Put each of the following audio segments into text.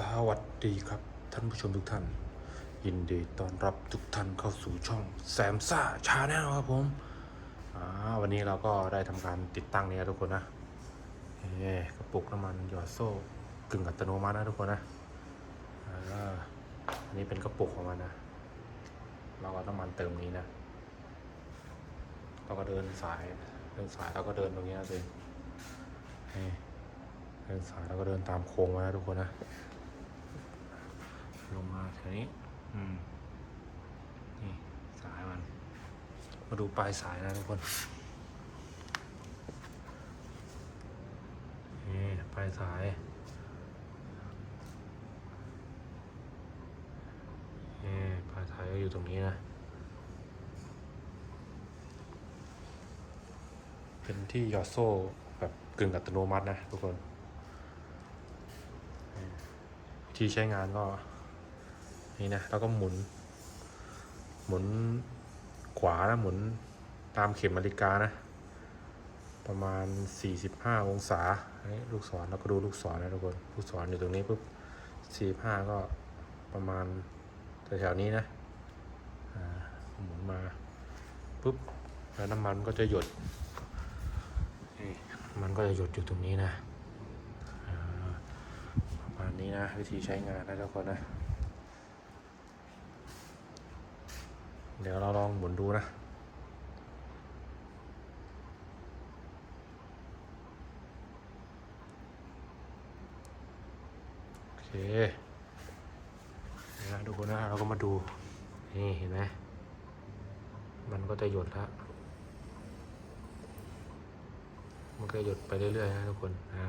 สวัสดีครับ ท่านผู้ชมทุกท่าน ยินดีต้อนรับทุกท่านเข้าสู่ช่องแซมซ่าชาแนลครับผมวันนี้เราก็ได้ทำการติดตั้งนี่ยทุกคนนะกระปุกน้ำมันหยอดโซ่กึ่งอัตโนมัตินะทุกคนนะอันนี้เป็นกระปุกของมันนะ เราก็น้ำมันเติมนี้นะ เราก็เดินสายเดินสายเราก็เดินตรงนี้นะเองนี่เดินสายเราก็เดินตามโค้งมานะทุกคนนะ ลงมาแถวนี้ อืม นี่สายมัน มาดูปลายสายนะทุกคน นี่ปลายสายนี่ปลายสายก็อยู่ตรงนี้นะ เป็นที่หยอดโซ่แบบกึ่งอัตโนมัตินะทุกคนนี่ใช้งานก็ นี่นะแล้วก็หมุน หมุนขวานะหมุนตามเข็มนาฬิกานะ ประมาณ 45 องศาอันนี้ลูกศรเราก็ดูลูกศรนะทุกคนลูกศรอยู่ตรงนี้ปุ๊บ45 ก็ประมาณแถวๆนี้นะหมุนมาปุ๊บแล้วน้ำมันก็จะหยดมันก็จะหยดอยู่ตรงนี้นะประมาณนี้นะ วิธีใช้งานนะทุกคนนะ เดี๋ยวเราลองหมุนดูนะ โอเคนี่นะทุกคนนะเราก็มาดู นี่เห็นไหมมันก็จะหยดแล้วมันก็หยดไปเรื่อยๆนะทุกคน อ่า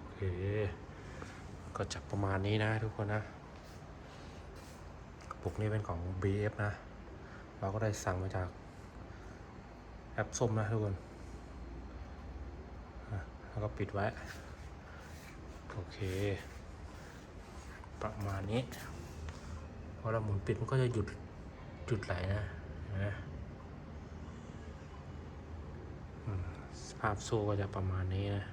โอเค ก็จะประมาณนี้นะทุกคนนะกระปุกนี้เป็นของ BF นะ เราก็ได้สั่งมาจากแอปส้มนะทุกคน แล้วก็ปิดไว้ โอเค ประมาณนี้ พอเราหมุนปิดมันก็จะหยุดหยุดไหลนะเห็นไหมอืมสภาพโซ่ก็จะประมาณนี้นะ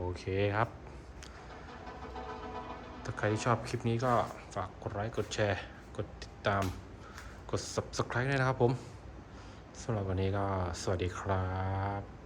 โอเคครับ ถ้าใครที่ชอบคลิปนี้ก็ฝากกดไลค์ กดแชร์ กดติดตาม กด subscribe ด้วยนะครับผมสำหรับวันนี้ก็สวัสดีครับ